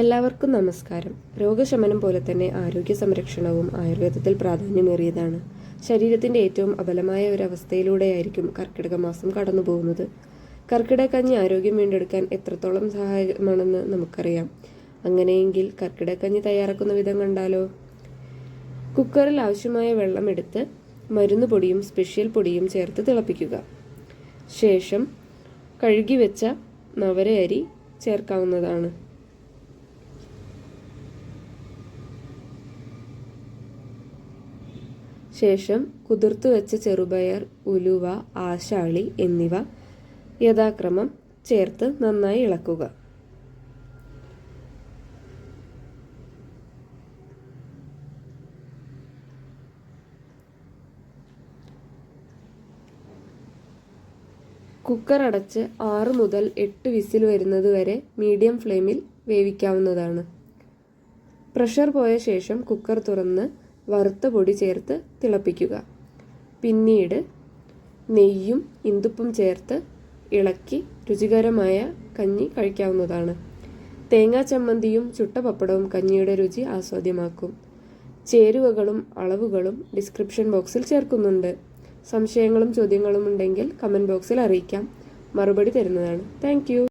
എല്ലാവർക്കും നമസ്കാരം. രോഗശമനം പോലെ തന്നെ ആരോഗ്യ സംരക്ഷണവും ആയുർവേദത്തിൽ പ്രാധാന്യമേറിയതാണ്. ശരീരത്തിന്റെ ഏറ്റവും അബലമായ ഒരു അവസ്ഥയിലൂടെയായിരിക്കും കർക്കിടക മാസം കടന്നു പോകുന്നത് കർക്കിടക കഞ്ഞി ആരോഗ്യം വീണ്ടെടുക്കാൻ എത്രത്തോളം സഹായമാണെന്ന് നമുക്കറിയാം. അങ്ങനെയെങ്കിൽ കർക്കിടക കഞ്ഞി തയ്യാറാക്കുന്ന വിധം കണ്ടാലോ? കുക്കറിൽ ആവശ്യമായ വെള്ളം എടുത്ത് മരുന്ന് പൊടിയും സ്പെഷ്യൽ പൊടിയും ചേർത്ത് തിളപ്പിക്കുക. ശേഷം കഴുകി വെച്ച നവരയരി ചേർക്കാവുന്നതാണ്. ശേഷം കുതിർത്തു വെച്ച ചെറുപയർ ഉലുവ ആശാളി എന്നിവ യഥാക്രമം ചേർത്ത് നന്നായി ഇളക്കുക. കുക്കർ അടച്ച് ആറ് മുതൽ എട്ട് വിസിൽ വരുന്നത് വരെ മീഡിയം ഫ്ലെയിമിൽ വേവിക്കാവുന്നതാണ്. പ്രഷർ പോയ ശേഷം കുക്കർ തുറന്ന് വറുത്ത പൊടി ചേർത്ത് തിളപ്പിക്കുക. പിന്നീട് നെയ്യും ഇന്ദുപ്പും ചേർത്ത് ഇളക്കി രുചികരമായ കഞ്ഞി കഴിക്കാവുന്നതാണ്. തേങ്ങാ ചമ്മന്തിയും ചുട്ട പപ്പടവും കഞ്ഞിയുടെ രുചി ആസ്വാദ്യമാക്കും. ചേരുവകളും അളവുകളും ഡിസ്ക്രിപ്ഷൻ ബോക്സിൽ ചേർക്കുന്നുണ്ട്. സംശയങ്ങളും ചോദ്യങ്ങളും ഉണ്ടെങ്കിൽ കമന്റ് ബോക്സിൽ അറിയിക്കാം. മറുപടി തരുന്നതാണ്. താങ്ക്